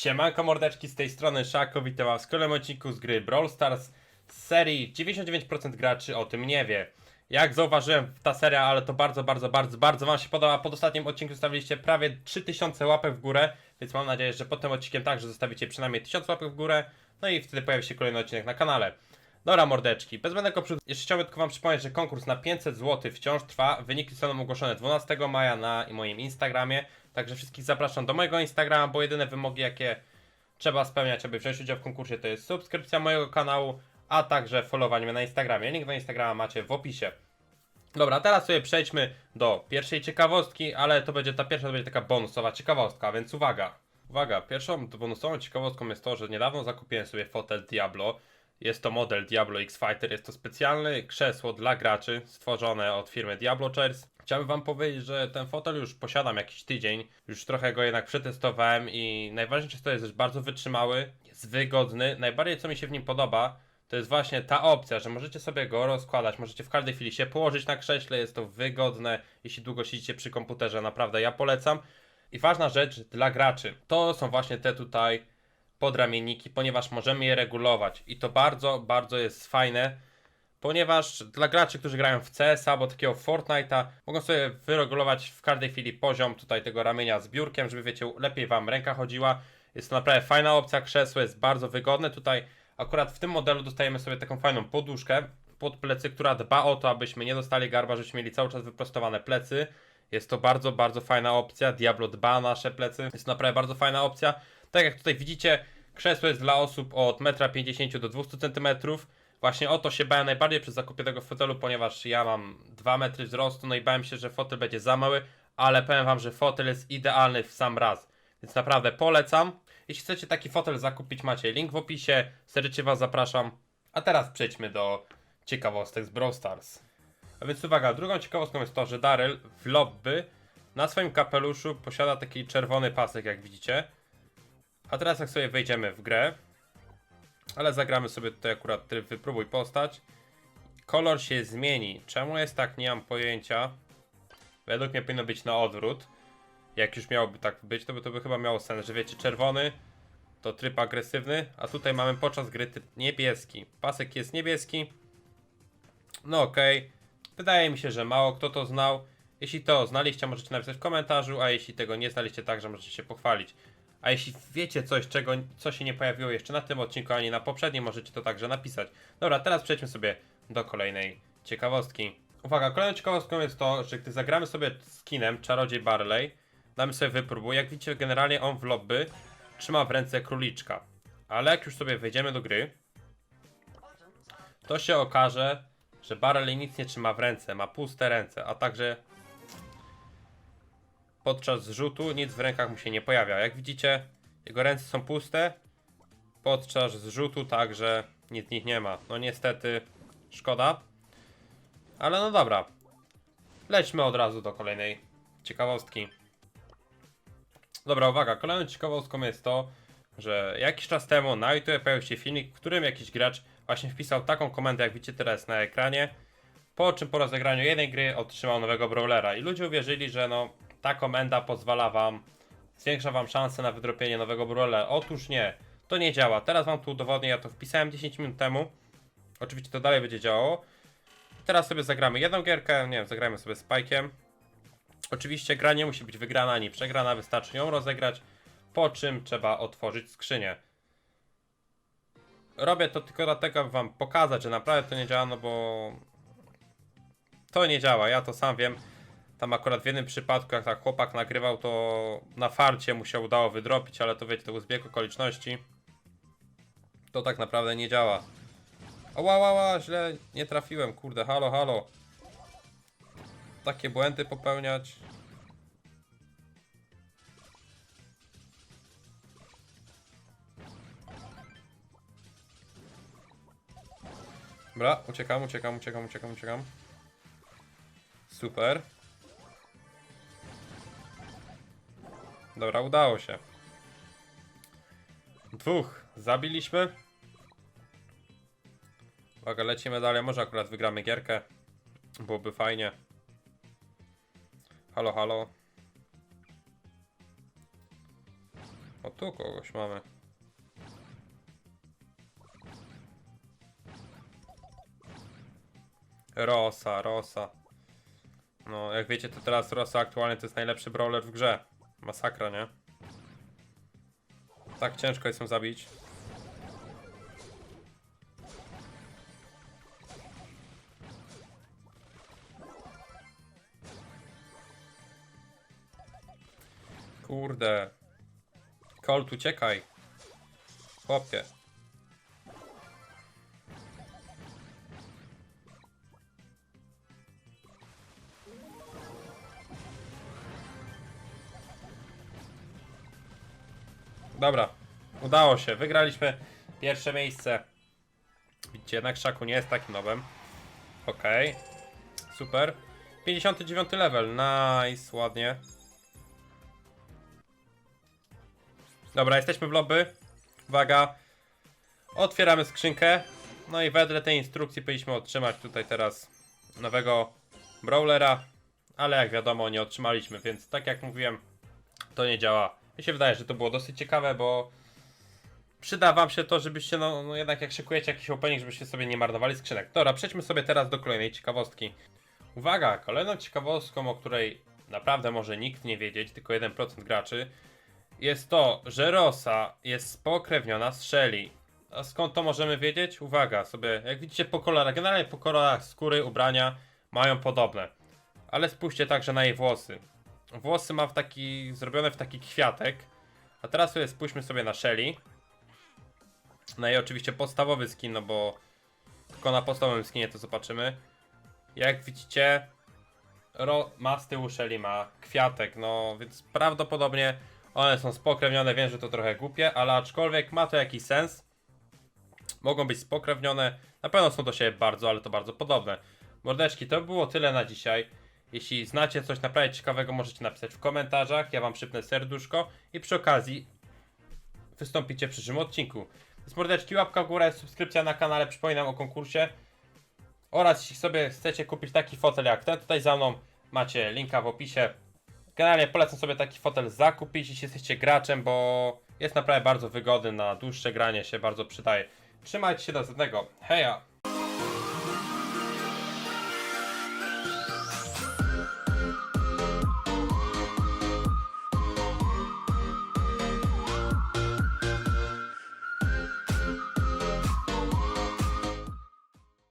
Siemanko mordeczki, z tej strony Szako, witam was w kolejnym odcinku z gry Brawl Stars z serii 99% graczy o tym nie wie. Jak zauważyłem, ta seria, ale to bardzo, bardzo, bardzo, bardzo wam się podoba. Pod ostatnim odcinku zostawiliście prawie 3000 łapek w górę, więc mam nadzieję, że pod tym odcinkiem także zostawicie przynajmniej 1000 łapek w górę, no i wtedy pojawi się kolejny odcinek na kanale. Dobra mordeczki, bez zbędnego przód. Jeszcze chciałbym tylko wam przypomnieć, że konkurs na 500 zł wciąż trwa. Wyniki zostaną ogłoszone 12 maja na moim Instagramie. Także wszystkich zapraszam do mojego Instagrama, bo jedyne wymogi jakie trzeba spełniać, aby wziąć udział w konkursie to jest subskrypcja mojego kanału, a także followowanie mnie na Instagramie. Link do Instagrama macie w opisie. Dobra, teraz sobie przejdźmy do pierwszej ciekawostki, ale to będzie ta pierwsza to będzie taka bonusowa ciekawostka, więc uwaga. Uwaga, pierwszą bonusową ciekawostką jest to, że niedawno zakupiłem sobie fotel Diablo. Jest to model Diablo X Fighter, jest to specjalne krzesło dla graczy stworzone od firmy Diablo Chairs. Chciałbym wam powiedzieć, że ten fotel już posiadam jakiś tydzień, już trochę go jednak przetestowałem i najważniejsze to jest, że bardzo wytrzymały, jest wygodny. Najbardziej co mi się w nim podoba, to jest właśnie ta opcja, że możecie sobie go rozkładać, możecie w każdej chwili się położyć na krześle, jest to wygodne, jeśli długo siedzicie przy komputerze, naprawdę ja polecam. I ważna rzecz dla graczy, to są właśnie te tutaj podramienniki, ponieważ możemy je regulować i to bardzo, bardzo jest fajne, ponieważ dla graczy, którzy grają w CS albo takiego Fortnite'a, mogą sobie wyregulować w każdej chwili poziom tutaj tego ramienia z biurkiem, żeby wiecie, lepiej wam ręka chodziła. Jest to naprawdę fajna opcja, krzesło jest bardzo wygodne. Tutaj akurat w tym modelu dostajemy sobie taką fajną poduszkę pod plecy, która dba o to, abyśmy nie dostali garba, żebyśmy mieli cały czas wyprostowane plecy. Jest to bardzo, bardzo fajna opcja. Diablo dba nasze plecy. Jest to naprawdę bardzo fajna opcja. Tak jak tutaj widzicie, krzesło jest dla osób od 1,50 m do 200 cm. Właśnie o to się bałem najbardziej przy zakupie tego fotelu, ponieważ ja mam 2 metry wzrostu, no i bałem się, że fotel będzie za mały, ale powiem wam, że fotel jest idealny w sam raz. Więc naprawdę polecam. Jeśli chcecie taki fotel zakupić, macie link w opisie. Serdecznie was zapraszam. A teraz przejdźmy do ciekawostek z Brawl Stars. A więc uwaga, drugą ciekawostką jest to, że Daryl w lobby na swoim kapeluszu posiada taki czerwony pasek, jak widzicie. A teraz jak sobie wejdziemy w grę, ale zagramy sobie tutaj akurat tryb wypróbuj postać. Kolor się zmieni. Czemu jest tak, nie mam pojęcia. Według mnie powinno być na odwrót. Jak już miałoby tak być, to by to by chyba miało sens, że wiecie, czerwony to tryb agresywny, a tutaj mamy podczas gry tryb niebieski. Pasek jest niebieski. No okej. Wydaje mi się, że mało kto to znał. Jeśli to znaliście, możecie napisać w komentarzu, a jeśli tego nie znaliście, także możecie się pochwalić. A jeśli wiecie coś, czego, co się nie pojawiło jeszcze na tym odcinku, ani na poprzednim, możecie to także napisać. Dobra, teraz przejdźmy sobie do kolejnej ciekawostki. Uwaga, kolejną ciekawostką jest to, że gdy zagramy sobie skinem Czarodziej Barley, damy sobie wypróbuj. Jak widzicie, generalnie on w lobby trzyma w ręce króliczka. Ale jak już sobie wejdziemy do gry, to się okaże, że Barley nic nie trzyma w ręce, ma puste ręce, a także podczas zrzutu nic w rękach mu się nie pojawia. Jak widzicie, jego ręce są puste, podczas zrzutu także nic w nich nie ma. No niestety, szkoda. Ale no dobra. Lećmy od razu do kolejnej ciekawostki. Dobra, uwaga, kolejną ciekawostką jest to, że jakiś czas temu na YouTube pojawił się filmik, w którym jakiś gracz właśnie wpisał taką komendę, jak widzicie teraz na ekranie, po czym po rozegraniu jednej gry otrzymał nowego brawlera i ludzie uwierzyli, że no ta komenda pozwala wam, zwiększa wam szanse na wydropienie nowego brawlera. Otóż nie, to nie działa. Teraz wam tu udowodnię, ja to wpisałem 10 minut temu. Oczywiście to dalej będzie działało. Teraz sobie zagramy jedną gierkę, nie wiem, zagrajmy sobie z. Oczywiście gra nie musi być wygrana ani przegrana, wystarczy ją rozegrać, po czym trzeba otworzyć skrzynię. Robię to tylko dlatego, aby wam pokazać, że naprawdę to nie działa, no bo to nie działa, ja to sam wiem. Tam akurat w jednym przypadku, jak tak chłopak nagrywał, to na farcie mu się udało wydropić, ale to wiecie, to był zbieg okoliczności. To tak naprawdę nie działa. O, ła, ła, ła, źle nie trafiłem, kurde, halo, halo. Takie błędy popełniać. Dobra, uciekam, uciekam, uciekam, uciekam, uciekam. Super. Dobra, udało się. Dwóch zabiliśmy. Uwaga, lecimy dalej. Może akurat wygramy gierkę. Byłoby fajnie. Halo, halo. O, tu kogoś mamy. Rosa, Rosa. No, jak wiecie, to teraz Rosa aktualnie to jest najlepszy brawler w grze. Masakra, nie? Tak ciężko jest ją zabić. Kurde. Colt, uciekaj. Chłopie. Dobra, udało się. Wygraliśmy pierwsze miejsce. Widzicie, jednak Szaku nie jest takim nowym. Okej. Super. 59 level. Nice, ładnie. Dobra, jesteśmy w lobby. Uwaga. Otwieramy skrzynkę. No i wedle tej instrukcji powinniśmy otrzymać tutaj teraz nowego brawlera. Ale jak wiadomo, nie otrzymaliśmy, więc tak jak mówiłem, to nie działa. Mi się wydaje, że to było dosyć ciekawe, bo przyda wam się to, żebyście, no, no jednak jak szykujecie jakiś opening, żebyście sobie nie marnowali skrzynek. Dobra, przejdźmy sobie teraz do kolejnej ciekawostki. Uwaga, kolejną ciekawostką, o której naprawdę może nikt nie wiedzieć, tylko 1% graczy, jest to, że Rosa jest spokrewniona z Shelly. A skąd to możemy wiedzieć? Uwaga, sobie, jak widzicie po kolorach, generalnie po kolorach skóry, ubrania mają podobne. Ale spójrzcie także na jej włosy. Włosy ma w taki, zrobione w taki kwiatek. A teraz sobie spójrzmy sobie na Shelly. Na jej oczywiście podstawowy skin, no bo tylko na podstawowym skinie to zobaczymy. Jak widzicie, ro, ma z tyłu Shelly ma kwiatek, no więc prawdopodobnie one są spokrewnione. Wiem, że to trochę głupie, ale aczkolwiek ma to jakiś sens. Mogą być spokrewnione. Na pewno są do siebie bardzo, ale to bardzo podobne. Mordeczki, to było tyle na dzisiaj. Jeśli znacie coś naprawdę ciekawego, możecie napisać w komentarzach. Ja wam przypnę serduszko i przy okazji wystąpicie w przyszłym odcinku. Więc mordeczki, łapka w górę, subskrypcja na kanale, przypominam o konkursie. Oraz jeśli sobie chcecie kupić taki fotel jak ten tutaj za mną, macie linka w opisie. Generalnie polecam sobie taki fotel zakupić, jeśli jesteście graczem, bo jest naprawdę bardzo wygodny na dłuższe granie się, bardzo przydaje. Trzymajcie się do następnego. Heja!